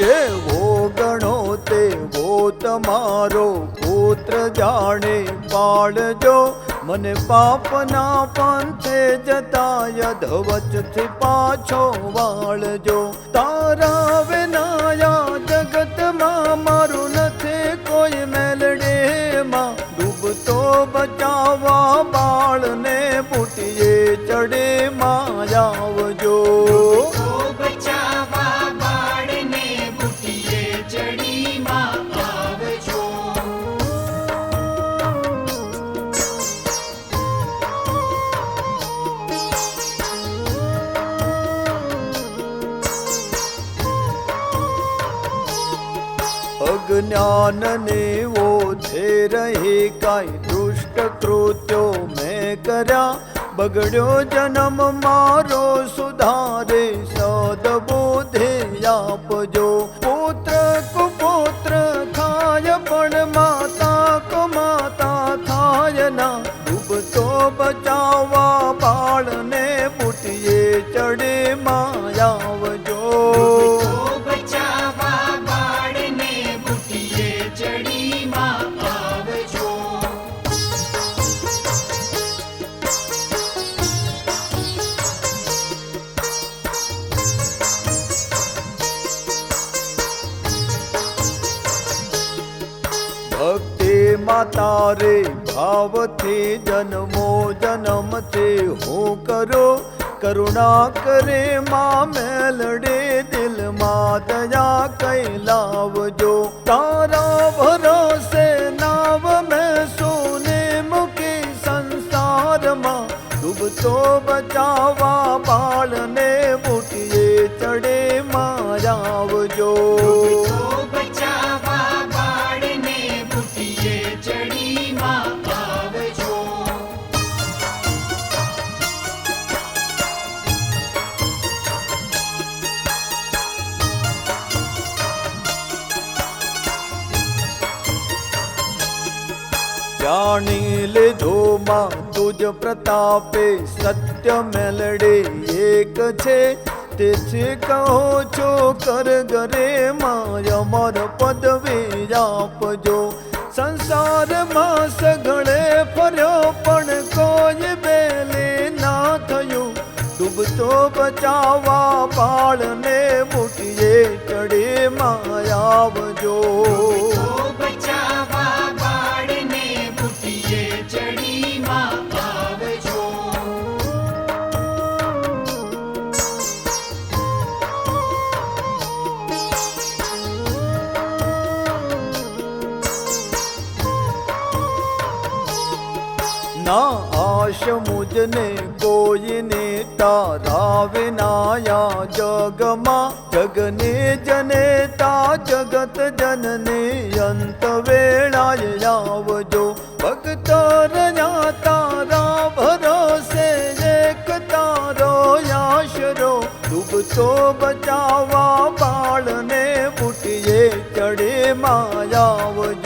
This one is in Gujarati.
જેવો ગણો તેવો તમારો પુત્ર જાણે પાડજો મને પાપના પંથે જતા અધવચથી પાછો વાળજો. તારા વિનાયા જગતમાં મારું નથી કોઈ મેલડેમાં ડૂબતો બચાવવા બાળને બુટીએ ચડે માયાવજો અજ્ઞાનને છે રહે કાંઈ દુષ્ટ કૃત્યો મેં કર્યા બગડ્યો જન્મ મારો સુધારે સદબુદ્ધિ આપજો પુત્ર કુપુત્ર થાય પણ માતા કુમાતા થાય ના ડૂબતો બચાવવા બાળને બુટીએ ભક્તિ માતા રે ભાવથી જન્મો જન્મથી હું કરો, કરુણા કરે માં મેલડે દિલમાં દયા કઈ લાવજો. તારા ભરોસે નાવ મેં સોને મૂકી સંસારમાં ડૂબતો બચાવા બાળને બુટીએ ચડે માયાવજો તો જાણી લીધો માં તુજ પ્રતાપે સત્ય મેલડે એક છે તેથી કહો છો, કર ગરે માં અમર પદવી આપજો. સંસારમાં સઘળે ફર્યો, પણ કોઈ બેલે ના થયું. ડૂબતો બચાવા પાળને મૂકીએ ચડે માયાવજો ના આશ મુજને કોઈને તારા વિનાયા જગમાં. જગને જનેતા જગત જનને અંત વેળાએ આવજો ભક્ત રહ્યા તારા ભરોસે એક તારો આશરો ડૂબતો બચાવવા બાળને બુટીએ ચડે માયાવજો